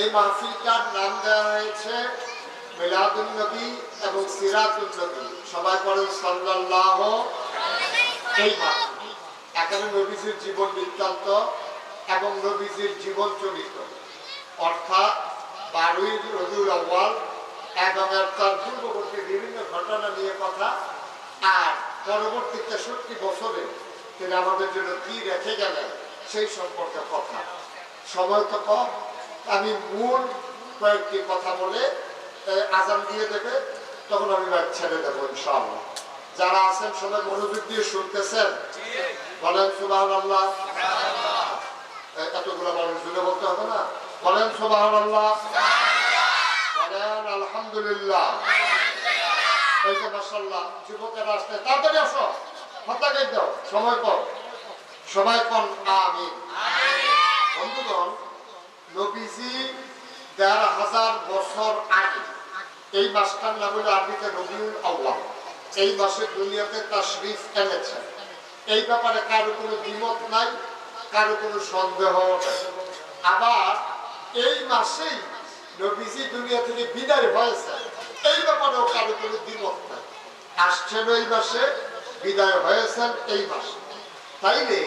এই মাহফিলটার নাম দেওয়া হয়েছে মিলাদুল নবী এবং সিরাতুল নবী। সবাই পড়েন সাল্লাল্লাহ এই মাহফিল এখানে নবীজির জীবন বৃত্তান্ত এবং নবীজির জীবন চরিত্র। অর্থাৎ বারোই রবিউল আউ্বাল এবং তার পূর্ববর্তী বিভিন্ন ঘটনা নিয়ে কথা। আর পরবর্তী তেষট্টি বছরে তিনি আমাদের জন্য কি রেখে গেলেন সেই সম্পর্কে কথা। সময় তো কম। আমি মূল কয়েকটি কথা বলে আজান দিয়ে দেবে, তখন আমি বাইক ছেড়ে দেবো ইনশাআল্লাহ। যারা আছেন সবাই মনোযোগ দিয়ে শুনতেছেন? বলেন সুবাহ আল্লাহ এতগুলো মানুষ জুড়ে বলতে হবে না? বলেন সুবাহ আল্লাহ বলেন আলহামদুলিল্লাহ। তাড়াতাড়ি সময় কম। সময় কম বন্ধুগণ নবীজি দেড় হাজার বছর আগে, এই মাসটার নাম হলো আরবিতে রবিউল এই মাসে দুনিয়াতে এই ব্যাপারে কারও কোনো নাই, কারও কোনো সন্দেহ আবার এই মাসেই নবীজি দুনিয়া থেকে বিদায় হয়েছে। এই ব্যাপারেও কারও কোনো দ্বিমত নাই। আসছেন এই মাসে, বিদায় হয়েছেন এই মাসে। তাইলে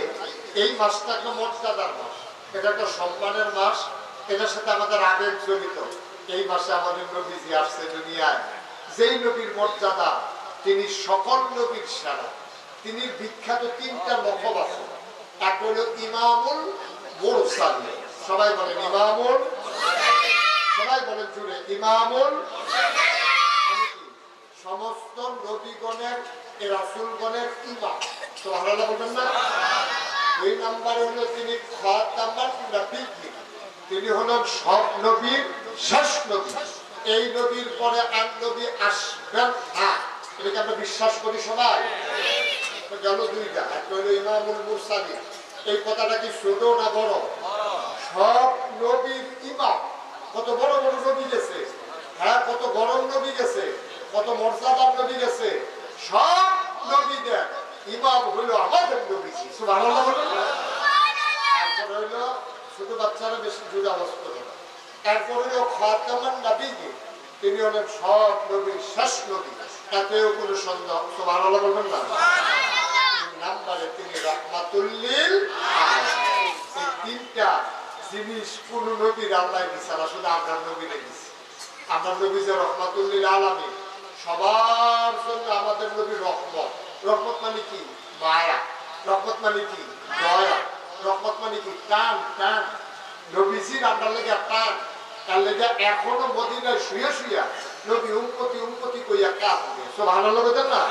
এই মাসটা একটা মর্যাদার মাস। এটা একটা সম্মানের মাস, এটার সাথে আমাদের আবেগ জড়িত। এই মাসে আমাদের নবীজি আসছে দুনিয়ায় যেই নবীর মর্যাদা, তিনি সকল নবীর সেরা। তিনি বিখ্যাত তিনটা লক্ষব আছে। এক হল ইমামুল মোরসালি সবাই বলেন ইমামুল সবাই বলেন জুড়ে, ইমামুল? সমস্ত নবীগণের, এ রাসুলগণের ইমাম। তো ভালো বলবেন না? দুই নাম্বার হলো তিনি খাতামান নবী তিনি হলেন সব নবীর শেষ নবী। এই নবীর পরে আর নবী আসবেন না। এটাকে আমরা বিশ্বাস করি সবাই। গেল দুইটা। একটা হলো ইমামুল মুরসালিম এই কথাটা কি ছোট না বড়? সব নবীর ইমাম। কত বড় বড় নবী গেছে। হ্যাঁ কত গরম নবী গেছে। কত মর্যাদার নবী গেছে। সব নবীদের। ইমাম হইল আমাদের নবী সুবহানাল্লাহ? এরপরে শুধু বাচ্চারা বেশি না। হইল খাতামান নবীজি তিনি হলেন সব নবীর শেষ নবী। তাতেও কোনো সন্দেহ। সুবহানাল্লাহ বলবেন না। নাম্বারে তিনি এই তিনটা জিনিস কোন নবীর আল্লাহ শুধু আপনার নবীরে আপনার নবী যে রহমাতুল্লিল আলামী সবার জন্য আমাদের নবী রহমত। রহমত মানে কি মায়া রহমত মানে কি দয়া। রহমত মানে কি টান। টান নবীজির আপনার লেগে টান। তার লেগে এখনও মদিনায় শুয়ে শুয়া নবী উম্পতি উম্পতি কইয়া কাজ হবে সব ভালো লাগতেন না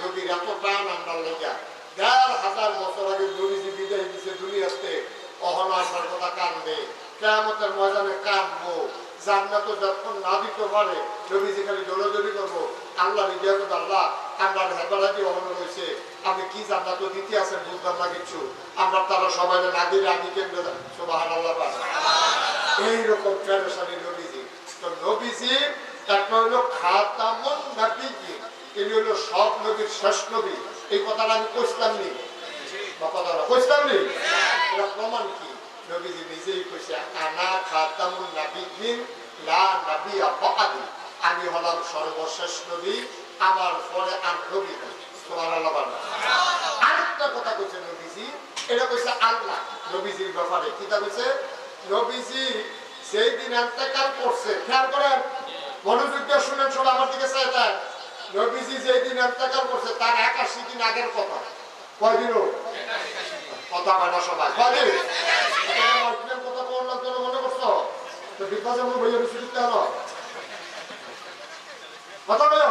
নবীর এত টান আপনার লেগে। দেড় হাজার বছর আগে নবীজি বিদায় দিছে দুনিয়াতে। অহন আপনার কথা কানবে কেয়ামতের ময়দানে কানবো জান্নাত যতক্ষণ না দিতে পারে নবীজি খালি দৌড়াদৌড়ি করব। আল্লাহ করব আল্লাহ আমরা হেবারাজি অহন রয়েছে আপনি কি জান্নাত দিতে আছেন বুঝলাম না কিছু। আমরা তারা সবাই না দিলে আমি কেন্দ্রে সোবাহান আল্লাহ এইরকম পেরেশানি নবীজি। তো নবীজি, একটা হলো খাতামন নবীজি তিনি হলো সব নবীর শেষ নবী। এই কথাটা আমি কইতাম নি? বা কথাটা কইতাম নি? এটা প্রমাণ কি? নবীজি নিজেই কইছে, আনা খাতামুন নাবিয়িন লা নাবিয়া বাদি আমি হলাম সর্বশেষ নবী আমার পরে আর নবী আরেকটা কথা কইছে নবীজি, এটা কইছে আল্লাহ নবীজির ব্যাপারে। কি তা কইছে নবীজি সেই দিন এতেকাল করছে, খেয়াল করেন, মনোযোগ দিয়ে শুনেন সব আমার দিকে চাইতেন নবীজি যেই দিন এতেকাল করছে, তার একাশি দিন আগের কথা। কয়দিন? কথা হয় সবাই। কয়দিন কথা মনে করছ? তো বিপদ যেমন বইয়ে বেশি দিতে হলো। কথা বলো।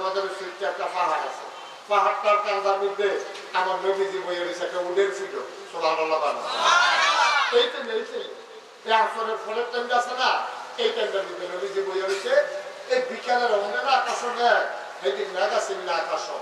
ময়দানে সুইটটা একটা পাহাড় আছে। পাহাড়টার কান্দার মধ্যে আমার নবীজি বইয়ে রয়েছে একটা উডের ছিল। সোলাহ এই টাইমে এই এই আসরের ফলের টাইমটা আছে না? এই টাইমটার মধ্যে নবীজি বইয়া রয়েছে এই বিকালের অনেক আকাশ মেঘ সেদিন মেঘ আছে আকাশ।